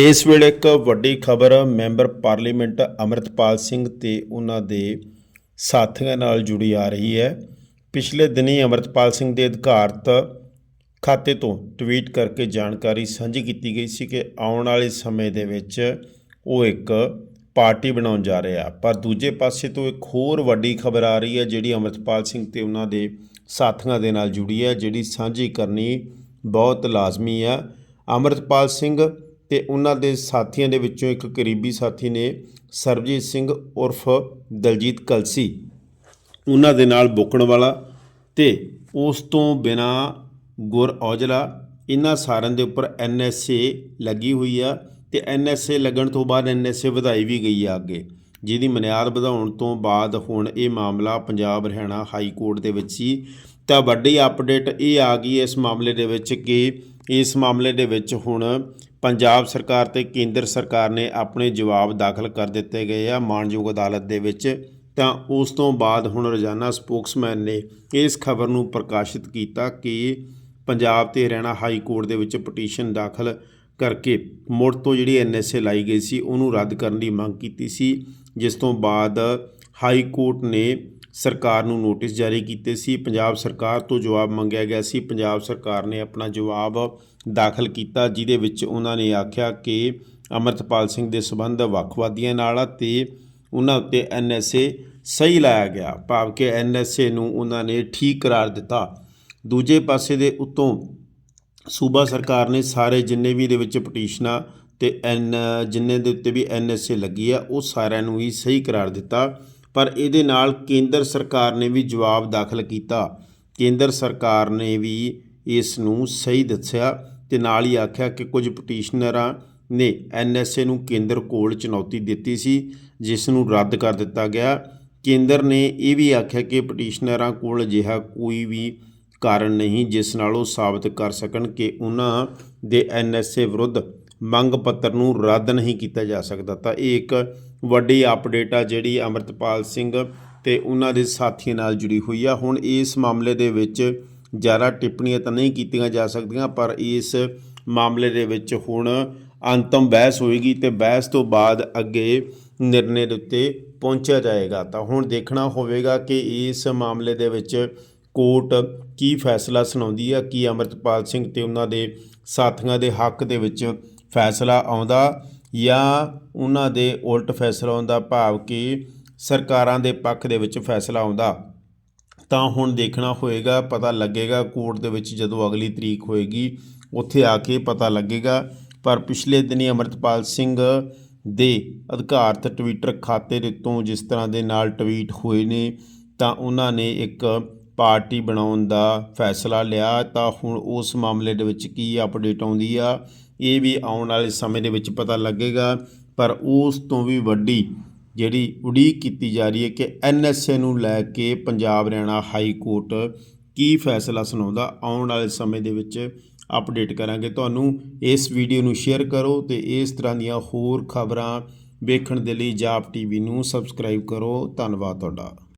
ਇਸ ਵੇਲੇ ਇੱਕ ਵੱਡੀ ਖਬਰ, ਮੈਂਬਰ ਪਾਰਲੀਮੈਂਟ ਅਮਰਤਪਾਲ ਸਿੰਘ ਤੇ ਉਹਨਾਂ ਦੇ ਸਾਥੀਆਂ ਨਾਲ ਜੁੜੀ ਆ ਰਹੀ ਹੈ। ਪਿਛਲੇ ਦਿਨੀ ਅਮਰਤਪਾਲ ਸਿੰਘ ਦੇ ਅਧਿਕਾਰਤ ਖਾਤੇ ਤੋਂ ਟਵੀਟ ਕਰਕੇ ਜਾਣਕਾਰੀ ਸਾਂਝੀ ਕੀਤੀ ਗਈ ਸੀ ਕਿ ਆਉਣ ਵਾਲੇ ਸਮੇਂ ਦੇ ਵਿੱਚ ਉਹ ਇੱਕ ਪਾਰਟੀ ਬਣਾਉਣ ਜਾ ਰਿਹਾ। ਪਰ ਦੂਜੇ ਪਾਸੇ ਤੋਂ ਇੱਕ ਹੋਰ ਵੱਡੀ ਖਬਰ ਆ ਰਹੀ ਹੈ, ਜਿਹੜੀ ਅਮਰਤਪਾਲ ਸਿੰਘ ਤੇ ਉਹਨਾਂ ਦੇ ਸਾਥੀਆਂ ਦੇ ਨਾਲ ਜੁੜੀ ਹੈ, ਜਿਹੜੀ ਸਾਂਝੀ ਕਰਨੀ ਬਹੁਤ ਲਾਜ਼ਮੀ ਆ ਅਮਰਤਪਾਲ ਸਿੰਘ ਤੇ ਉਹਨਾਂ ਦੇ ਸਾਥੀਆਂ ਦੇ ਵਿੱਚੋਂ ਇੱਕ ਕਰੀਬੀ ਸਾਥੀ ਨੇ ਸਰਬਜੀਤ ਸਿੰਘ ਉਰਫ ਦਲਜੀਤ ਕਲਸੀ ਉਹਨਾਂ ਦੇ ਨਾਲ ਬੁੱਕਣ ਵਾਲਾ ਤੇ ਉਸ ਤੋਂ ਬਿਨਾ ਗੁਰ ਔਜਲਾ ਇਹਨਾਂ ਸਾਰਿਆਂ ਦੇ ਉੱਪਰ ਐਨਐਸਏ ਲੱਗੀ ਹੋਈ ਆ ਤੇ ਐਨਐਸਏ ਲੱਗਣ ਤੋਂ ਬਾਅਦ ਐਨਐਸਏ ਵਧਾਈ ਵੀ ਗਈ ਆ ਅੱਗੇ, ਜਿਹਦੀ ਮਨਿਆਦ ਵਧਾਉਣ ਤੋਂ ਬਾਅਦ ਹੁਣ ਇਹ ਮਾਮਲਾ ਪੰਜਾਬ ਹਰਿਆਣਾ ਹਾਈ ਕੋਰਟ ਦੇ ਵਿੱਚ ਸੀ। ਤਾਂ ਵੱਡੀ ਅਪਡੇਟ ਇਹ ਆ ਗਈ ਇਸ ਮਾਮਲੇ ਦੇ ਵਿੱਚ ਕਿ ਇਸ ਮਾਮਲੇ ਦੇ ਵਿੱਚ ਹੁਣ ਪੰਜਾਬ ਸਰਕਾਰ ਤੇ ਕੇਂਦਰ ਸਰਕਾਰ ਨੇ ਆਪਣੇ ਜਵਾਬ ਦਾਖਲ ਕਰ ਦਿੱਤੇ ਗਏ ਆ ਮਾਨਯੋਗ ਅਦਾਲਤ ਦੇ ਵਿੱਚ, ਤਾਂ ਉਸ ਤੋਂ ਬਾਅਦ ਹੁਣ ਰੋਜ਼ਾਨਾ ਸਪੋਕਸਮੈਨ ਨੇ ਇਸ ਖਬਰ ਨੂੰ ਪ੍ਰਕਾਸ਼ਿਤ ਕੀਤਾ ਕਿ ਪੰਜਾਬ ਤੇ ਹਰਿਆਣਾ ਹਾਈ ਕੋਰਟ ਦੇ ਵਿੱਚ ਪਟੀਸ਼ਨ ਦਾਖਲ ਕਰਕੇ ਮੁੜ ਤੋਂ ਜਿਹੜੀ ਐਨਐਸਏ ਲਾਈ ਗਈ ਸੀ, ਉਹਨੂੰ ਰੱਦ ਕਰਨ ਦੀ ਮੰਗ ਕੀਤੀ ਸੀ, ਜਿਸ ਤੋਂ ਬਾਅਦ ਹਾਈ ਕੋਰਟ ਨੇ ਸਰਕਾਰ ਨੂੰ ਨੋਟਿਸ ਜਾਰੀ ਕੀਤੇ ਸੀ। ਪੰਜਾਬ ਸਰਕਾਰ ਤੋਂ ਜਵਾਬ ਮੰਗਿਆ ਗਿਆ ਸੀ। ਪੰਜਾਬ ਸਰਕਾਰ ਨੇ ਆਪਣਾ ਜਵਾਬ ਦਾਖਲ ਕੀਤਾ, ਜਿਹਦੇ ਵਿੱਚ ਉਹਨਾਂ ਨੇ ਆਖਿਆ ਕਿ ਅਮਰਤਪਾਲ ਸਿੰਘ ਦੇ ਸਬੰਧ ਵੱਖਵਾਦੀਆਂ ਨਾਲ ਆ ਤੇ ਉਹਨਾਂ ਉੱਤੇ ਐਨਐਸਏ ਸਹੀ ਲਾਇਆ ਗਿਆ। ਭਾਵ ਕਿ ਐਨਐਸਏ ਨੂੰ ਉਹਨਾਂ ਨੇ ਠੀਕ ਕਰਾਰ ਦਿੱਤਾ। ਦੂਜੇ ਪਾਸੇ ਦੇ ਉੱਤੋਂ ਸੂਬਾ ਸਰਕਾਰ ਨੇ ਸਾਰੇ ਜਿੰਨੇ ਵੀ ਇਹਦੇ ਵਿੱਚ ਪਟੀਸ਼ਨਾਂ ਤੇ ਐਨ, ਜਿੰਨੇ ਦੇ ਉੱਤੇ ਵੀ ਐਨਐਸਏ ਲੱਗੀ ਆ, ਉਹ ਸਾਰਿਆਂ ਨੂੰ ਹੀ ਸਹੀ ਕਰਾਰ ਦਿੱਤਾ। ਪਰ ਇਹਦੇ ਨਾਲ ਕੇਂਦਰ ਸਰਕਾਰ ਨੇ ਵੀ ਜਵਾਬ ਦਾਖਲ ਕੀਤਾ। ਕੇਂਦਰ ਸਰਕਾਰ ਨੇ ਵੀ ਇਸ ਨੂੰ ਸਹੀ ਦੱਸਿਆ ਤੇ ਨਾਲ ਹੀ ਆਖਿਆ ਕਿ ਕੁਝ ਪਟੀਸ਼ਨਰਾਂ ਨੇ ਐਨਐਸਏ ਨੂੰ ਕੇਂਦਰ ਕੋਲ ਚੁਣੌਤੀ ਦਿੱਤੀ ਸੀ, ਜਿਸ ਨੂੰ ਰੱਦ ਕਰ ਦਿੱਤਾ ਗਿਆ। ਕੇਂਦਰ ਨੇ ਇਹ ਵੀ ਆਖਿਆ ਕਿ ਪਟੀਸ਼ਨਰਾਂ ਕੋਲ ਅਜਿਹਾ ਕੋਈ ਵੀ ਕਾਰਨ ਨਹੀਂ, ਜਿਸ ਨਾਲ ਉਹ ਸਾਬਤ ਕਰ ਸਕਣ ਕਿ ਉਹਨਾਂ ਦੇ ਐਨਐਸਏ ਵਿਰੁੱਧ ਮੰਗ ਪੱਤਰ ਨੂੰ ਰੱਦ ਨਹੀਂ ਕੀਤਾ ਜਾ ਸਕਦਾ। ਤਾਂ ਇਹ ਇੱਕ ਵੱਡੀ ਅਪਡੇਟ ਆ ਜਿਹੜੀ ਅਮਰਤਪਾਲ ਸਿੰਘ ਤੇ ਉਹਨਾਂ ਦੇ ਸਾਥੀਆਂ ਨਾਲ ਜੁੜੀ ਹੋਈ ਆ। ਹੁਣ ਇਸ ਮਾਮਲੇ ਦੇ ਵਿੱਚ ਜ਼ਿਆਦਾ ਟਿੱਪਣੀਆਂ ਤਾਂ ਨਹੀਂ ਕੀਤੀਆਂ ਜਾ ਸਕਦੀਆਂ, ਪਰ ਇਸ ਮਾਮਲੇ ਦੇ ਵਿੱਚ ਹੁਣ ਅੰਤਮ ਬਹਿਸ ਹੋਏਗੀ ਤੇ ਬਹਿਸ ਤੋਂ ਬਾਅਦ ਅੱਗੇ ਨਿਰਣੇ ਦੇ ਉੱਤੇ ਪਹੁੰਚਿਆ ਜਾਏਗਾ। ਤਾਂ ਹੁਣ ਦੇਖਣਾ ਹੋਵੇਗਾ ਕਿ ਇਸ ਮਾਮਲੇ ਦੇ ਵਿੱਚ ਕੋਰਟ ਕੀ ਫੈਸਲਾ ਸੁਣਾਉਂਦੀ ਆ, ਕੀ ਅਮਰਤਪਾਲ ਸਿੰਘ ਤੇ ਉਹਨਾਂ ਦੇ ਸਾਥੀਆਂ ਦੇ ਹੱਕ ਦੇ ਵਿੱਚ ਫੈਸਲਾ ਆਉਂਦਾ ਜਾਂ ਉਹਨਾਂ ਦੇ ਉਲਟ ਫੈਸਲਾ ਆਉਂਦਾ, ਭਾਵ ਕਿ ਸਰਕਾਰਾਂ ਦੇ ਪੱਖ ਦੇ ਵਿੱਚ ਫੈਸਲਾ ਆਉਂਦਾ, ਤਾਂ ਹੁਣ ਦੇਖਣਾ ਹੋਏਗਾ, ਪਤਾ ਲੱਗੇਗਾ ਕੋਰਟ ਦੇ ਵਿੱਚ ਜਦੋਂ ਅਗਲੀ ਤਰੀਕ ਹੋਏਗੀ, ਉੱਥੇ ਆ ਕੇ ਪਤਾ ਲੱਗੇਗਾ। ਪਰ ਪਿਛਲੇ ਦਿਨੀ ਅਮਰਤਪਾਲ ਸਿੰਘ ਦੇ ਅਧਿਕਾਰਤ ਟਵਿੱਟਰ ਖਾਤੇ ਦੇ ਤੋਂ ਜਿਸ ਤਰ੍ਹਾਂ ਦੇ ਨਾਲ ਟਵੀਟ ਹੋਏ ਨੇ, ਤਾਂ ਉਹਨਾਂ ਨੇ ਇੱਕ ਪਾਰਟੀ ਬਣਾਉਣ ਦਾ ਫੈਸਲਾ ਲਿਆ, ਤਾਂ ਹੁਣ ਉਸ ਮਾਮਲੇ ਦੇ ਵਿੱਚ ਕੀ ਅਪਡੇਟ ਆਉਂਦੀ ਆ? ਇਹ ਵੀ ਆਉਣ ਵਾਲੇ ਸਮੇਂ ਦੇ ਵਿੱਚ ਪਤਾ ਲੱਗੇਗਾ, ਪਰ ਉਸ ਤੋਂ ਵੀ ਵੱਡੀ ਜਿਹੜੀ ਉਡੀਕ ਕੀਤੀ ਜਾ ਰਹੀ ਹੈ ਕਿ ਐਨਐਸਏ ਨੂੰ ਲੈ ਕੇ ਪੰਜਾਬ ਹਰਿਆਣਾ ਹਾਈ ਕੋਰਟ ਕੀ ਫੈਸਲਾ ਸੁਣਾਉਂਦਾ, ਆਉਣ ਵਾਲੇ ਸਮੇਂ ਦੇ ਵਿੱਚ ਅਪਡੇਟ ਕਰਾਂਗੇ। ਤੁਹਾਨੂੰ ਇਸ ਵੀਡੀਓ ਨੂੰ ਸ਼ੇਅਰ ਕਰੋ ਤੇ ਇਸ ਤਰ੍ਹਾਂ ਦੀਆਂ ਹੋਰ ਖਬਰਾਂ ਵੇਖਣ ਦੇ ਲਈ ਜਾਪ ਟੀਵੀ ਨੂੰ ਸਬਸਕ੍ਰਾਈਬ ਕਰੋ। ਧੰਨਵਾਦ ਤੁਹਾਡਾ।